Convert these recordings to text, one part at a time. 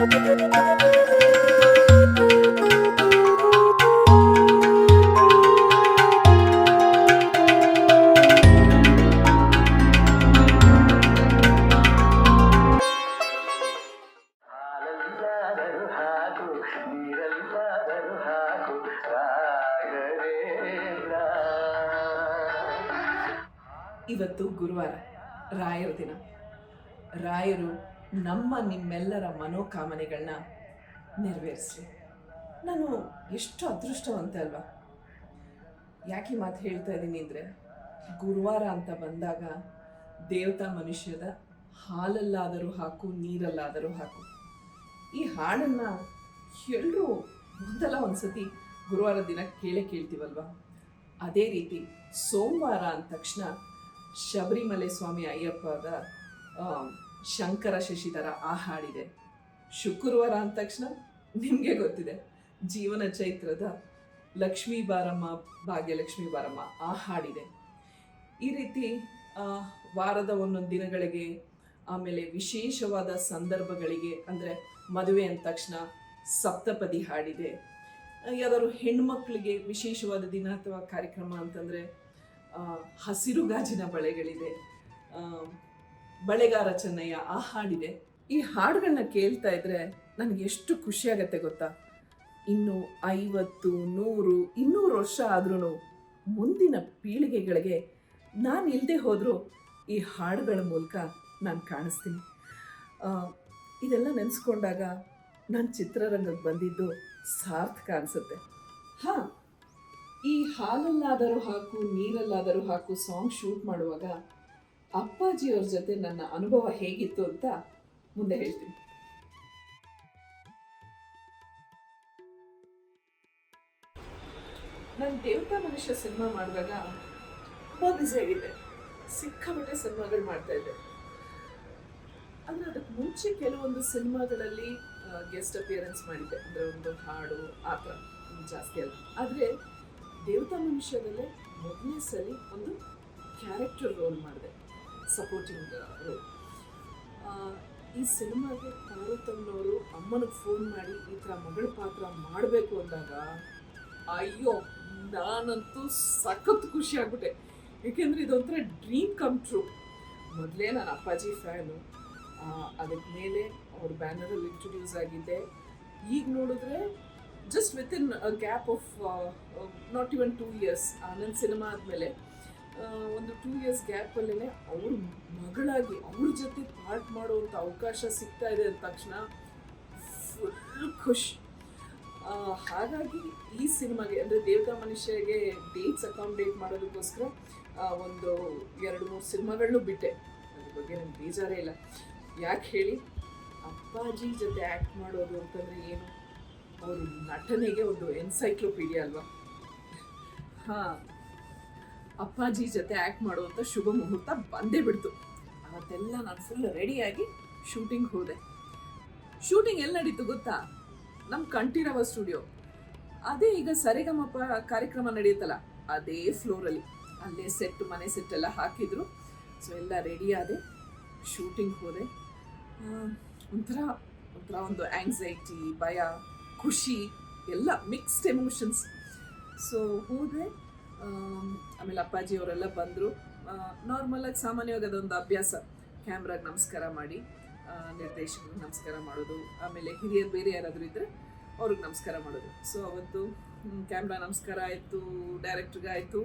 ಇವತ್ತು ಗುರುವಾರ ರಾಯರ ದಿನ. ರಾಯರು ನಮ್ಮ ನಿಮ್ಮೆಲ್ಲರ ಮನೋಕಾಮನೆಗಳನ್ನ ನೆರವೇರಿಸಿ ನಾನು ಎಷ್ಟು ಅದೃಷ್ಟವಂತ ಅಲ್ವಾ? ಯಾಕೆ ಮಾತು ಹೇಳ್ತಾ ಇದ್ದೀನಿ ಅಂದರೆ, ಗುರುವಾರ ಅಂತ ಬಂದಾಗ ದೇವತಾ ಮನುಷ್ಯದ ಹಾಲಲ್ಲಾದರೂ ಹಾಕು, ನೀರಲ್ಲಾದರೂ ಹಾಕು. ಈ ಹಾಡನ್ನು ಎಲ್ಲರೂ ಒಂದಲ್ಲ ಒಂದ್ಸತಿ ಗುರುವಾರ ದಿನ ಕೇಳೇ ಕೇಳ್ತೀವಲ್ವಾ? ಅದೇ ರೀತಿ ಸೋಮವಾರ ಅಂದ ತಕ್ಷಣ ಶಬರಿಮಲೆ ಸ್ವಾಮಿ ಅಯ್ಯಪ್ಪದ ಶಂಕರ ಶಶಿಧರ ಆ ಹಾಡಿದೆ ಶುಕ್ರವಾರ ಅಂದ ತಕ್ಷಣ ನಿಮಗೆ ಗೊತ್ತಿದೆ, ಜೀವನ ಚೈತ್ರದ ಲಕ್ಷ್ಮೀ ಬಾರಮ್ಮ, ಭಾಗ್ಯಲಕ್ಷ್ಮಿ ಬಾರಮ್ಮ ಆ ಹಾಡಿದೆ ಈ ರೀತಿ ವಾರದ ಒಂದೊಂದು ದಿನಗಳಿಗೆ, ಆಮೇಲೆ ವಿಶೇಷವಾದ ಸಂದರ್ಭಗಳಿಗೆ, ಅಂದರೆ ಮದುವೆ ಅಂದ ತಕ್ಷಣ ಸಪ್ತಪದಿ ಹಾಡಿದೆ. ಯಾವ್ದಾದ್ರು ಹೆಣ್ಮಕ್ಳಿಗೆ ವಿಶೇಷವಾದ ದಿನ ಅಥವಾ ಕಾರ್ಯಕ್ರಮ ಅಂತಂದರೆ ಹಸಿರು ಗಾಜಿನ ಬಳೆಗಳಿದೆ. ಬಳೆಗಾರ ಚೆನ್ನಯ್ಯ ಆ ಹಾಡಿದೆ. ಈ ಹಾಡುಗಳನ್ನ ಕೇಳ್ತಾ ಇದ್ರೆ ನನಗೆ ಎಷ್ಟು ಖುಷಿ ಆಗತ್ತೆ ಗೊತ್ತಾ? ಇನ್ನು ಐವತ್ತು, ನೂರು, ಇನ್ನೂರು ವರ್ಷ ಆದ್ರೂ ಮುಂದಿನ ಪೀಳಿಗೆಗಳಿಗೆ ನಾನು ಇಲ್ಲದೆ ಹೋದರೂ ಈ ಹಾಡುಗಳ ಮೂಲಕ ನಾನು ಕಾಣಿಸ್ತೀನಿ. ಇದೆಲ್ಲ ನೆನೆಸ್ಕೊಂಡಾಗ ನಾನು ಚಿತ್ರರಂಗಕ್ಕೆ ಬಂದಿದ್ದು ಸಾರ್ಥಕ ಅನಿಸುತ್ತೆ. ಹಾಂ, ಈ ಹಾಲಲ್ಲಾದರೂ ಹಾಕು, ನೀರಲ್ಲಾದರೂ ಹಾಕು ಸಾಂಗ್ ಶೂಟ್ ಮಾಡುವಾಗ ಅಪ್ಪಾಜಿಯವ್ರ ಜೊತೆ ನನ್ನ ಅನುಭವ ಹೇಗಿತ್ತು ಅಂತ ಮುಂದೆ ಹೇಳ್ತೀನಿ. ನಾನು ದೇವತಾ ಮನುಷ್ಯ ಸಿನಿಮಾ ಮಾಡಿದಾಗ ತುಂಬ ಬ್ಯುಸಿ ಆಗಿದೆ. ಸಿಕ್ಕಾಪಟ್ಟೆ ಸಿನಿಮಾಗಳು ಮಾಡ್ತಾ ಇದ್ದೆ. ಅಂದರೆ ಅದಕ್ಕೆ ಮುಂಚೆ ಕೆಲವೊಂದು ಸಿನಿಮಾಗಳಲ್ಲಿ ಗೆಸ್ಟ್ ಅಪಿಯರೆನ್ಸ್ ಮಾಡಿದ್ದೆ. ಅಂದರೆ ಒಂದು ಹಾಡು, ಆ ಥರ ಜಾಸ್ತಿ ಅಲ್ಲ. ಆದರೆ ದೇವತಾ ಮನುಷ್ಯದಲ್ಲೇ ಮೊದಲನೇ ಸರಿ ಒಂದು ಕ್ಯಾರೆಕ್ಟರ್ ರೋಲ್ ಮಾಡಿದೆ. ಸಪೋರ್ಟಿಂಗ್. ರೋಲ್ ಈ ಸಿನಿಮಾಗೆ ಪಾರ್ವತಮ್ಮನವರು ಅಮ್ಮನಿಗೆ ಫೋನ್ ಮಾಡಿ ಈ ಥರ ಮಗಳ ಪಾತ್ರ ಮಾಡಬೇಕು ಅಂದಾಗ ಅಯ್ಯೋ, ನಾನಂತೂ ಸಖತ್ ಖುಷಿ ಆಗ್ಬಿಟ್ಟೆ. ಏಕೆಂದರೆ ಇದೊಂಥರ ಡ್ರೀಮ್ ಕಮ್ ಟ್ರೂ ಮೊದಲೇ ನಾನು ಅಪ್ಪಾಜಿ ಫ್ಯಾನು ಅದಕ್ಕೆ ಮೇಲೆ ಅವ್ರ ಬ್ಯಾನರಲ್ಲಿ ಇಂಟ್ರೊಡ್ಯೂಸ್ ಆಗಿದ್ದೆ. ಈಗ ನೋಡಿದ್ರೆ just within gap of not even two years ನನ್ನ ಸಿನಿಮಾ ಆದಮೇಲೆ ಒಂದು ಟೂ ಇಯರ್ಸ್ ಗ್ಯಾಪಲ್ಲೇ ಅವ್ರ ಮಗಳಾಗಿ ಅವ್ರ ಜೊತೆ ಪಾರ್ಟ್ ಮಾಡುವಂಥ ಅವಕಾಶ ಸಿಗ್ತಾ ಇದೆ ಅಂದ ತಕ್ಷಣ ಫುಲ್ ಖುಷಿ. ಹಾಗಾಗಿ ಈ ಸಿನಿಮಾಗೆ ಅಂದರೆ ದೇವತಾ ಮನುಷ್ಯಗೆ ಡೇಟ್ಸ್ ಅಕಾಮಿಡೇಟ್ ಮಾಡೋದಕ್ಕೋಸ್ಕರ ಒಂದು ಎರಡು ಮೂರು ಸಿನಿಮಾಗಳನ್ನೂ ಬಿಟ್ಟೆ. ಅದ್ರ ಬಗ್ಗೆ ನನಗೆ ಬೇಜಾರೇ ಇಲ್ಲ. ಯಾಕೆ ಹೇಳಿ? ಅಪ್ಪಾಜಿ ಜೊತೆ ಆ್ಯಕ್ಟ್ ಮಾಡೋದು ಅಂತಂದರೆ ಏನು? ಅವರು ನಟನೆಗೆ ಒಂದು ಎನ್ಸೈಕ್ಲೋಪೀಡಿಯಾ ಅಲ್ವಾ? ಹಾಂ. ಅಪ್ಪಾಜಿ ಜೊತೆ ಆ್ಯಕ್ಟ್ ಮಾಡುವಂಥ ಶುಭ ಮುಹೂರ್ತ ಬಂದೇ ಬಿಡ್ತು. ಅವತ್ತೆಲ್ಲ ನಾನು ಫುಲ್ ರೆಡಿಯಾಗಿ ಶೂಟಿಂಗ್ ಹೋದೆ. ಶೂಟಿಂಗ್ ಎಲ್ಲಿ ನಡೀತು ಗೊತ್ತಾ? ನಮ್ಮ ಕಂಠೀರವ ಸ್ಟುಡಿಯೋ ಅದೇ ಈಗ ಸರಿಗಮಪ ಕಾರ್ಯಕ್ರಮ ನಡೆಯುತ್ತಲ್ಲ, ಅದೇ ಫ್ಲೋರಲ್ಲಿ ಅಲ್ಲೇ. ಸೆಟ್ ಮನೆ ಸೆಟ್ ಎಲ್ಲ ಹಾಕಿದ್ರು. ಸೊ ಎಲ್ಲ ರೆಡಿ ಆದೆ ಶೂಟಿಂಗ್ ಹೋದೆ. ಒಂಥರ ಒಂಥರ ಒಂದು ಆಂಗ್ಸೈಟಿ ಭಯ, ಖುಷಿ, ಎಲ್ಲ ಮಿಕ್ಸ್ಡ್ ಎಮೋಷನ್ಸ್ ಸೊ ಹೋದೆ. ಆಮೇಲೆ ಅಪ್ಪಾಜಿ ಅವರೆಲ್ಲ ಬಂದರು. ನಾರ್ಮಲಾಗಿ ಸಾಮಾನ್ಯವಾಗಿ ಅದೊಂದು ಅಭ್ಯಾಸ. ಕ್ಯಾಮ್ರಾಗೆ ನಮಸ್ಕಾರ ಮಾಡಿ ನಿರ್ದೇಶಕರಿಗೆ ನಮಸ್ಕಾರ ಮಾಡೋದು, ಆಮೇಲೆ ಹಿರಿಯರು ಬೇರೆ ಯಾರಾದರೂ ಇದ್ದರೆ ಅವ್ರಿಗೆ ನಮಸ್ಕಾರ ಮಾಡೋದು. ಸೊ ಅವತ್ತು ಕ್ಯಾಮ್ರಾ ನಮಸ್ಕಾರ ಆಯಿತು ಡೈರೆಕ್ಟ್ರಿಗೆ ಆಯಿತು,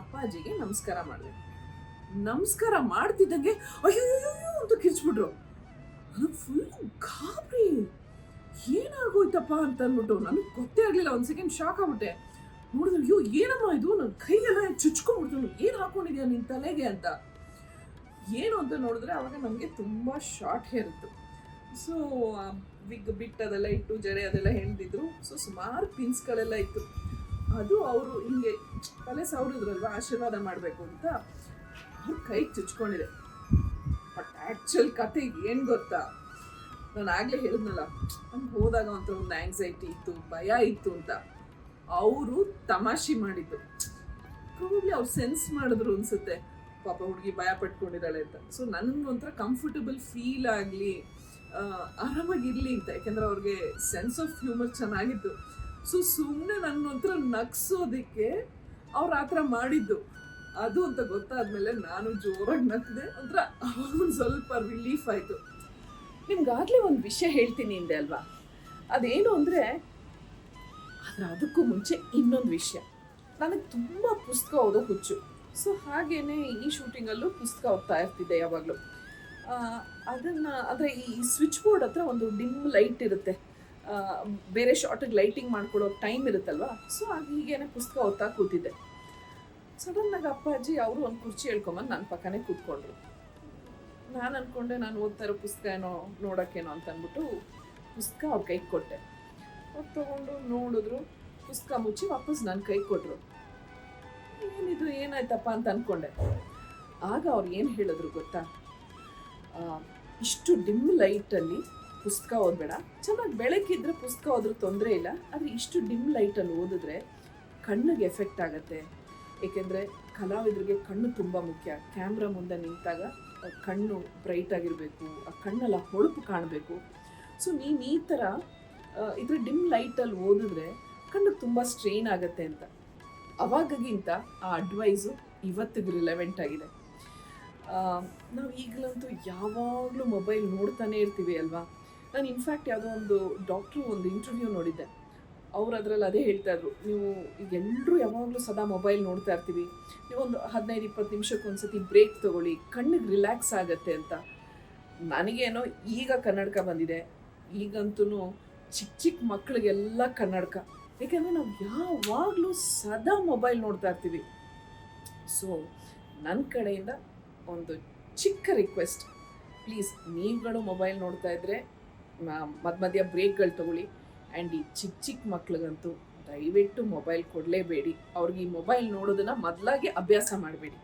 ಅಪ್ಪಾಜಿಗೆ ನಮಸ್ಕಾರ ಮಾಡಿದೆ. ನಮಸ್ಕಾರ ಮಾಡ್ತಿದ್ದಂಗೆ ಅಯ್ಯೋ ಅಂತ ಕಿರ್ಚ್ಬಿಟ್ರು. ನನಗೆ ಫುಲ್ ಗಾಬರಿ. ಏನಾಗೋಯ್ತಪ್ಪ ಅಂತ ಅಂದ್ಬಿಟ್ಟು, ನನಗೆ ಗೊತ್ತೇ ಆಗಲಿಲ್ಲ, ಒಂದು ಸೆಕೆಂಡ್ ಶಾಕ್ ಆಗ್ಬಿಟ್ಟೆ. ನೋಡಿದ್ರೆ, ಅಯ್ಯೋ, ಏನಮ್ಮ ಇದು? ನನ್ನ ಕೈಯೆಲ್ಲ ಚುಚ್ಕೊಂಡ್ಬಿಡ್ತು. ಏನು ಹಾಕೊಂಡಿದ್ಯಾ ನಿನ್ನ ತಲೆಗೆ? ಅಂತ. ಏನು ಅಂತ ನೋಡಿದ್ರೆ, ಅವಾಗ ನಮಗೆ ತುಂಬ ಶಾರ್ಟ್ ಹೇರ್ ಇತ್ತು ಸೊ ವಿಗ್ ಬಿಟ್ ಅದೆಲ್ಲ ಇಟ್ಟು, ಜಡೆ ಅದೆಲ್ಲ ಹೆಣ್ದಿದ್ರು. ಸೊ ಸುಮಾರು ಪಿನ್ಸ್ಗಳೆಲ್ಲ ಇತ್ತು. ಅದು ಅವರು ಹಿಂಗೆ ತಲೆ ಸವರಿದ್ರಲ್ವ, ಆಶೀರ್ವಾದ ಮಾಡಬೇಕು ಅಂತ ಅವ್ರ ಕೈಗೆ ಚುಚ್ಕೊಂಡಿದೆ. ಬಟ್ ಆ್ಯಕ್ಚುಲ್ ಕತೆ ಏನು ಗೊತ್ತಾ? ನಾನು ಆಗಲೇ ಹೇಳಿದ್ನಲ್ಲ ನಮ್ಗೆ ಹೋದಾಗ ಅಂತ ಒಂದು ಆ್ಯಂಗ್ಸೈಟಿ ಇತ್ತು, ಭಯ ಇತ್ತು ಅಂತ. ಅವರು ತಮಾಷೆ ಮಾಡಿದ್ದು. ಪ್ರಾಬಬ್ಲಿ ಅವ್ರು ಸೆನ್ಸ್ ಮಾಡಿದ್ರು ಅನ್ಸುತ್ತೆ. ಪಾಪ ಹುಡುಗಿ ಭಯ ಪಟ್ಕೊಂಡಿದ್ದಾಳೆ ಅಂತ. ಸೊ ನನಗೊಂಥರ ಕಂಫರ್ಟಬಲ್ ಫೀಲ್ ಆಗಲಿ ಆರಾಮಾಗಿರಲಿ ಅಂತ. ಯಾಕೆಂದ್ರೆ ಅವ್ರಿಗೆ ಸೆನ್ಸ್ ಆಫ್ ಹ್ಯೂಮರ್ ಚೆನ್ನಾಗಿತ್ತು. ಸೊ ಸುಮ್ಮನೆ ನನ್ನೊಂಥರ ನಗ್ಸೋದಕ್ಕೆ ಅವ್ರು ಆ ಥರ ಮಾಡಿದ್ದು. ಅದು ಅಂತ ಗೊತ್ತಾದ್ಮೇಲೆ ನಾನು ಜೋರಾಗಿ ನಗ್ದೆ. ಒಂಥರ ಒಂದು ಸ್ವಲ್ಪ ರಿಲೀಫ್ ಆಯಿತು. ನಿಮ್ಗಾಗಲೇ ಒಂದು ವಿಷಯ ಹೇಳ್ತೀನಿ ಹಿಂದೆ ಅಲ್ವಾ? ಅದೇನು ಅಂದರೆ ಆದರೆ ಅದಕ್ಕೂ ಮುಂಚೆ ಇನ್ನೊಂದು ವಿಷಯ. ನನಗೆ ತುಂಬ ಪುಸ್ತಕ ಓದೋ ಹುಚ್ಚು. ಸೊ ಹಾಗೇನೆ ಈ ಶೂಟಿಂಗಲ್ಲೂ ಪುಸ್ತಕ ಓದ್ತಾ ಇರ್ತಿದ್ದೆ ಯಾವಾಗಲೂ. ಅದನ್ನು, ಅಂದರೆ ಈ ಸ್ವಿಚ್ ಬೋರ್ಡ್ ಹತ್ರ ಒಂದು ಡಿಮ್ ಲೈಟ್ ಇರುತ್ತೆ. ಬೇರೆ ಶಾರ್ಟಿಗೆ ಲೈಟಿಂಗ್ ಮಾಡ್ಕೊಡೋ ಟೈಮ್ ಇರುತ್ತಲ್ವಾ? ಸೊ ಆಗ ಹೀಗೇನೆ ಪುಸ್ತಕ ಓದ್ತಾ ಕೂತಿದ್ದೆ. ಸಡನ್ನಾಗಿ ಅಪ್ಪಾಜಿ ಅವರು ಒಂದು ಕುರ್ಚಿ ಹೇಳ್ಕೊಂಬಂದು ನನ್ನ ಪಕ್ಕನೇ ಕೂತ್ಕೊಂಡ್ರು. ನಾನು ಅಂದ್ಕೊಂಡೆ ನಾನು ಓದ್ತಾ ಇರೋ ಪುಸ್ತಕ ಏನೋ ನೋಡೋಕ್ಕೇನೋ ಅಂತ ಅಂದ್ಬಿಟ್ಟು ಪುಸ್ತಕ ಅವ್ರ ಕೈಗೆ ಕೊಟ್ಟೆ. ತೊಗೊಂಡು ನೋಡಿದ್ರು, ಪುಸ್ತಕ ಮುಚ್ಚಿ ವಾಪಸ್ ನನ್ನ ಕೈ ಕೊಟ್ಟರು ಏನಿದು, ಏನಾಯ್ತಪ್ಪ ಅಂತ ಅಂದ್ಕೊಂಡೆ ಆಗ ಅವ್ರು ಏನು ಹೇಳಿದ್ರು ಗೊತ್ತಾ? ಇಷ್ಟು ಡಿಮ್ ಲೈಟಲ್ಲಿ ಪುಸ್ತಕ ಓದಬೇಡ. ಚೆನ್ನಾಗಿ ಬೆಳಕಿದ್ರೆ ಪುಸ್ತಕ ಓದ್ರೂ ತೊಂದರೆ ಇಲ್ಲ, ಆದರೆ ಇಷ್ಟು ಡಿಮ್ ಲೈಟಲ್ಲಿ ಓದಿದ್ರೆ ಕಣ್ಣಿಗೆ ಎಫೆಕ್ಟ್ ಆಗುತ್ತೆ. ಏಕೆಂದರೆ ಕಲಾವಿದರಿಗೆ ಕಣ್ಣು ತುಂಬ ಮುಖ್ಯ. ಕ್ಯಾಮ್ರಾ ಮುಂದೆ ನಿಂತಾಗ ಕಣ್ಣು ಬ್ರೈಟ್ ಆಗಿರಬೇಕು, ಆ ಕಣ್ಣೆಲ್ಲ ಹೊಳಪು ಕಾಣಬೇಕು. ಸೊ ನೀನು ಈ ಥರ ಇದ್ರ ಡಿಮ್ ಲೈಟಲ್ಲಿ ಓದಿದ್ರೆ ಕಣ್ಣು ತುಂಬ ಸ್ಟ್ರೈನ್ ಆಗುತ್ತೆ ಅಂತ. ಅವಾಗಗಿಂತ ಆ ಅಡ್ವೈಸು ಇವತ್ತಿಗೆ ರಿಲೆವೆಂಟ್ ಆಗಿದೆ. ನಾವು ಈಗಲಂತೂ ಯಾವಾಗಲೂ ಮೊಬೈಲ್ ನೋಡ್ತಾನೆ ಇರ್ತೀವಿ ಅಲ್ವಾ? ನಾನು ಇನ್ಫ್ಯಾಕ್ಟ್ ಯಾವುದೋ ಒಂದು ಡಾಕ್ಟ್ರು ಒಂದು ಇಂಟರ್ವ್ಯೂ ನೋಡಿದ್ದೆ. ಅವ್ರು ಅದರಲ್ಲಿ ಅದೇ ಹೇಳ್ತಾ ಇದ್ರು, ನೀವು ಎಲ್ಲರೂ ಯಾವಾಗಲೂ ಸದಾ ಮೊಬೈಲ್ ನೋಡ್ತಾ ಇರ್ತೀವಿ. ಒಂದು ಹದಿನೈದು, ಇಪ್ಪತ್ತು ನಿಮಿಷಕ್ಕೆ ಒಂದ್ಸತಿ ಬ್ರೇಕ್ ತೊಗೊಳ್ಳಿ, ಕಣ್ಣಿಗೆ ರಿಲ್ಯಾಕ್ಸ್ ಆಗುತ್ತೆ ಅಂತ. ನನಗೇನೋ ಈಗ ಕನ್ನಡಕ ಬಂದಿದೆ. ಈಗಂತೂ ಚಿಕ್ಕ ಚಿಕ್ಕ ಮಕ್ಕಳಿಗೆಲ್ಲ ಕನ್ನಡಕ. ಏಕೆಂದರೆ ನಾವು ಯಾವಾಗಲೂ ಸದಾ ಮೊಬೈಲ್ ನೋಡ್ತಾ ಇರ್ತೀವಿ. ಸೊ ನನ್ನ ಕಡೆಯಿಂದ ಒಂದು ಚಿಕ್ಕ ರಿಕ್ವೆಸ್ಟ್ ಪ್ಲೀಸ್ ನೀವುಗಳು ಮೊಬೈಲ್ ನೋಡ್ತಾ ಇದ್ದರೆ ಮಧ್ಯ ಮಧ್ಯ ಬ್ರೇಕ್ಗಳು ತಗೊಳ್ಳಿ. ಆ್ಯಂಡ್ ಈ ಚಿಕ್ಕ ಚಿಕ್ಕ ಮಕ್ಳಿಗಂತೂ ದಯವಿಟ್ಟು ಮೊಬೈಲ್ ಕೊಡಲೇಬೇಡಿ. ಅವ್ರಿಗೆ ಈ ಮೊಬೈಲ್ ನೋಡೋದನ್ನ ಮೊದಲಾಗಿ ಅಭ್ಯಾಸ ಮಾಡಬೇಡಿ.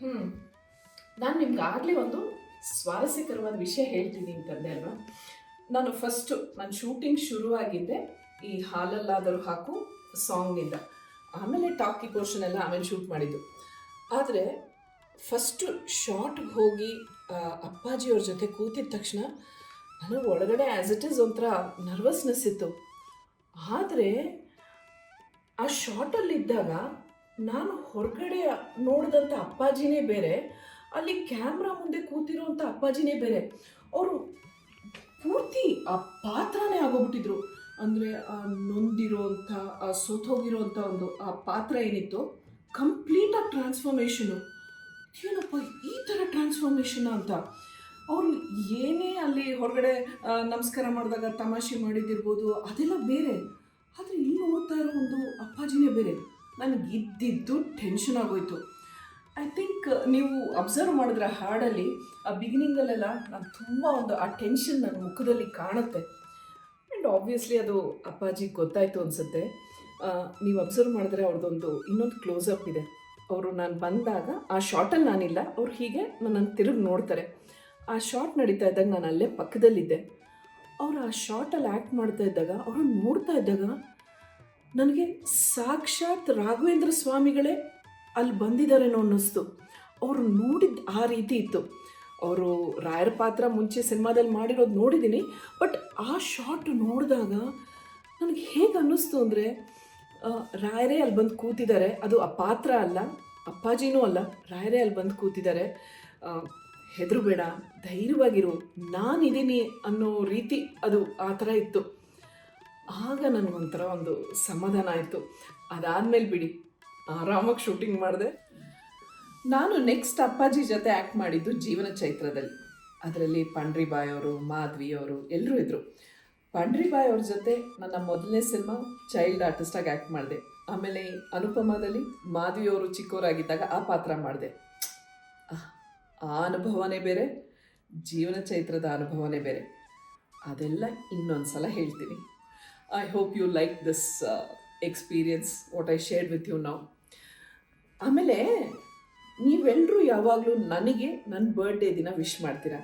ಹ್ಞೂ ನಾನು ನಿಮ್ಗೆ ಒಂದು ಸ್ವಾರಸ್ಯಕರವಾದ ವಿಷಯ ಹೇಳ್ತೀನಿ ಅಂತಂದೆ ಅಲ್ವಾ? ನಾನು ಫಸ್ಟು ನನ್ನ ಶೂಟಿಂಗ್ ಶುರುವಾಗಿದ್ದೆ. ಈ ಹಾಲಲ್ಲಾದರೂ ಹಾಕು ಸಾಂಗ್ನಿಂದ ಆಮೇಲೆ ಟಾಕಿ ಪೋರ್ಷನ್ ಎಲ್ಲ ಆಮೇಲೆ ಶೂಟ್ ಮಾಡಿದ್ದು. ಆದರೆ ಫಸ್ಟು ಶಾರ್ಟ್ಗೆ ಹೋಗಿ ಅಪ್ಪಾಜಿಯವ್ರ ಜೊತೆ ಕೂತಿದ ತಕ್ಷಣ ನನಗೆ ಒಳಗಡೆ ಆ್ಯಸ್ ಇಟ್ ಈಸ್ ಒಂಥರ ನರ್ವಸ್ನೆಸ್ ಇತ್ತು. ಆದರೆ ಆ ಶಾರ್ಟಲ್ಲಿದ್ದಾಗ ನಾನು ಹೊರಗಡೆ ನೋಡಿದಂಥ ಅಪ್ಪಾಜಿನೇ ಬೇರೆ. ಅಲ್ಲಿ ಕ್ಯಾಮ್ರಾ ಮುಂದೆ ಕೂತಿರೋಂಥ ಅಪ್ಪಾಜಿನೇ ಬೇರೆ. ಅವರು ಪೂರ್ತಿ ಆ ಪಾತ್ರನೇ ಆಗೋಗ್ಬಿಟ್ಟಿದ್ರು. ಅಂದರೆ ಆ ನೊಂದಿರೋಂಥ, ಆ ಸೋತೋಗಿರೋಂಥ ಒಂದು, ಆ ಪಾತ್ರ ಏನಿತ್ತು, ಕಂಪ್ಲೀಟ್ ಕಂಪ್ಲೀಟಾಗಿ ಟ್ರಾನ್ಸ್ಫಾರ್ಮೇಷನು. ಏನಪ್ಪ ಈ ಥರ ಟ್ರಾನ್ಸ್ಫಾರ್ಮೇಷನ್ ಅಂತ. ಅವರು ಏನೇ ಅಲ್ಲಿ ಹೊರಗಡೆ ನಮಸ್ಕಾರ ಮಾಡಿದಾಗ ತಮಾಷೆ ಮಾಡಿದ್ದಿರ್ಬೋದು, ಅದೆಲ್ಲ ಬೇರೆ. ಆದರೆ ಇಲ್ಲಿ ನೋಡ್ತಾ ಇರೋ ಒಂದು ಅಪ್ಪಾಜಿನೇ ಬೇರೆ. ನನಗೆ ಇದ್ದಿದ್ದು ಟೆನ್ಷನ್ ಆಗೋಯ್ತು. ಐ ಥಿಂಕ್ ನೀವು ಅಬ್ಸರ್ವ್ ಮಾಡಿದ್ರೆ ಹಾಡಲ್ಲಿ, ಆ ಬಿಗಿನಿಂಗಲ್ಲೆಲ್ಲ ನಾನು ತುಂಬ ಒಂದು ಆ ಟೆನ್ಷನ್ ನನ್ನ ಮುಖದಲ್ಲಿ ಕಾಣುತ್ತೆ. ಆ್ಯಂಡ್ ಆಬ್ವಿಯಸ್ಲಿ ಅದು ಅಪ್ಪಾಜಿ ಗೊತ್ತಾಯಿತು ಅನಿಸುತ್ತೆ. ನೀವು ಅಬ್ಸರ್ವ್ ಮಾಡಿದ್ರೆ ಅವ್ರದ್ದೊಂದು ಇನ್ನೊಂದು ಕ್ಲೋಸಪ್ ಇದೆ. ಅವರು ನಾನು ಬಂದಾಗ, ಆ ಶಾರ್ಟಲ್ಲಿ ನಾನಿಲ್ಲ. ಅವ್ರು ಹೀಗೆ ನನ್ನನ್ನು ತಿರುಗಿ ನೋಡ್ತಾರೆ. ಆ ಶಾರ್ಟ್ ನಡೀತಾ ಇದ್ದಾಗ ನಾನು ಅಲ್ಲೇ ಪಕ್ಕದಲ್ಲಿದ್ದೆ. ಅವರು ಆ ಶಾರ್ಟಲ್ಲಿ ಆ್ಯಕ್ಟ್ ಮಾಡ್ತಾ ಇದ್ದಾಗ ಅವರು ನೋಡ್ತಾ ಇದ್ದಾಗ, ನನಗೆ ಸಾಕ್ಷಾತ್ ರಾಘವೇಂದ್ರ ಸ್ವಾಮಿಗಳೇ ಅಲ್ಲಿ ಬಂದಿದ್ದಾರೇನೋ ಅನ್ನಿಸ್ತು. ಅವರು ನೋಡಿದ ಆ ರೀತಿ ಇತ್ತು. ಅವರು ರಾಯರ ಪಾತ್ರ ಮುಂಚೆ ಸಿನಿಮಾದಲ್ಲಿ ಮಾಡಿರೋದು ನೋಡಿದ್ದೀನಿ ಬಟ್ ಆ ಶಾಟ್ ನೋಡಿದಾಗ ನನಗೆ ಹೇಗೆ ಅನ್ನಿಸ್ತು ಅಂದರೆ ರಾಯರೇ ಅಲ್ಲಿ ಬಂದು ಕೂತಿದ್ದಾರೆ. ಅದು ಆ ಪಾತ್ರ ಅಲ್ಲ, ಅಪ್ಪಾಜಿನೂ ಅಲ್ಲ, ರಾಯರೇ ಅಲ್ಲಿ ಬಂದು ಕೂತಿದ್ದಾರೆ. ಹೆದರು ಬೇಡ ಧೈರ್ಯವಾಗಿರು ನಾನಿದ್ದೀನಿ ಅನ್ನೋ ರೀತಿ ಅದು ಆ ಥರ ಇತ್ತು. ಆಗ ನನಗೊಂಥರ ಒಂದು ಸಮಾಧಾನ ಆಯಿತು. ಅದಾದಮೇಲೆ ಬಿಡಿ. ಆರಾಮಾಗಿ ಶೂಟಿಂಗ್ ಮಾಡಿದೆ. ನಾನು ನೆಕ್ಸ್ಟ್ ಅಪ್ಪಾಜಿ ಜೊತೆ ಆ್ಯಕ್ಟ್ ಮಾಡಿದ್ದು ಜೀವನ ಚೈತ್ರದಲ್ಲಿ. ಅದರಲ್ಲಿ ಪಂಡ್ರಿಬಾಯ್ ಅವರು ಮಾಧ್ವಿ ಅವರು ಎಲ್ಲರೂ ಇದ್ದರು ಪಂಡ್ರಿಬಾಯ್ ಅವ್ರ ಜೊತೆ ನನ್ನ ಮೊದಲನೇ ಸಿನಿಮಾ ಚೈಲ್ಡ್ ಆರ್ಟಿಸ್ಟಾಗಿ ಆ್ಯಕ್ಟ್ ಮಾಡಿದೆ. ಆಮೇಲೆ ಅನುಪಮದಲ್ಲಿ ಮಾಧ್ವಿ ಅವರು ಚಿಕ್ಕವರಾಗಿದ್ದಾಗ ಆ ಪಾತ್ರ ಮಾಡಿದೆ. ಆ ಅನುಭವನೇ ಬೇರೆ, ಜೀವನ ಚೈತ್ರದ ಅನುಭವನೇ ಬೇರೆ. ಅದೆಲ್ಲ ಇನ್ನೊಂದು ಸಲ ಹೇಳ್ತೀನಿ I hope you like this experience what I shared with you ನಾವು ಆಮೇಲೆ ನೀವೆಲ್ಲರೂ ಯಾವಾಗಲೂ ನನಗೆ ನನ್ನ ಬರ್ಡೇ ದಿನ ವಿಶ್ ಮಾಡ್ತೀರಾ?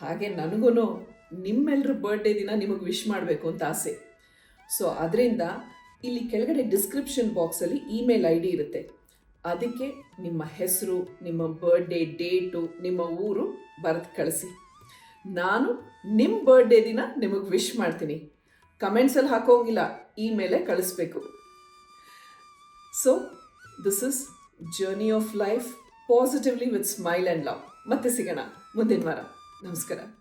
ಹಾಗೆ ನನಗೂ ನಿಮ್ಮೆಲ್ಲರ ಬರ್ಡೇ ದಿನ ನಿಮಗೆ ವಿಶ್ ಮಾಡಬೇಕು ಅಂತ ಆಸೆ. ಸೊ ಅದರಿಂದ ಇಲ್ಲಿ ಕೆಳಗಡೆ ಡಿಸ್ಕ್ರಿಪ್ಷನ್ ಬಾಕ್ಸಲ್ಲಿ ಇಮೇಲ್ ಐ ಡಿ ಇರುತ್ತೆ. ಅದಕ್ಕೆ ನಿಮ್ಮ ಹೆಸರು, ನಿಮ್ಮ ಬರ್ಡೇ ಡೇಟು ನಿಮ್ಮ ಊರು ಬರೆದು ಕಳಿಸಿ. ನಾನು ನಿಮ್ಮ ಬರ್ಡೇ ದಿನ ನಿಮಗೆ ವಿಶ್ ಮಾಡ್ತೀನಿ. ಕಮೆಂಟ್ಸಲ್ಲಿ ಹಾಕೋಂಗಿಲ್ಲ. ಇಮೇಲೇ ಕಳಿಸ್ಬೇಕು. So this is journey of life positively with smile and love ಮತ್ತೆ ಸಿಗೋಣ. ಮುಂದಿನ ವಾರ. ನಮಸ್ಕಾರ.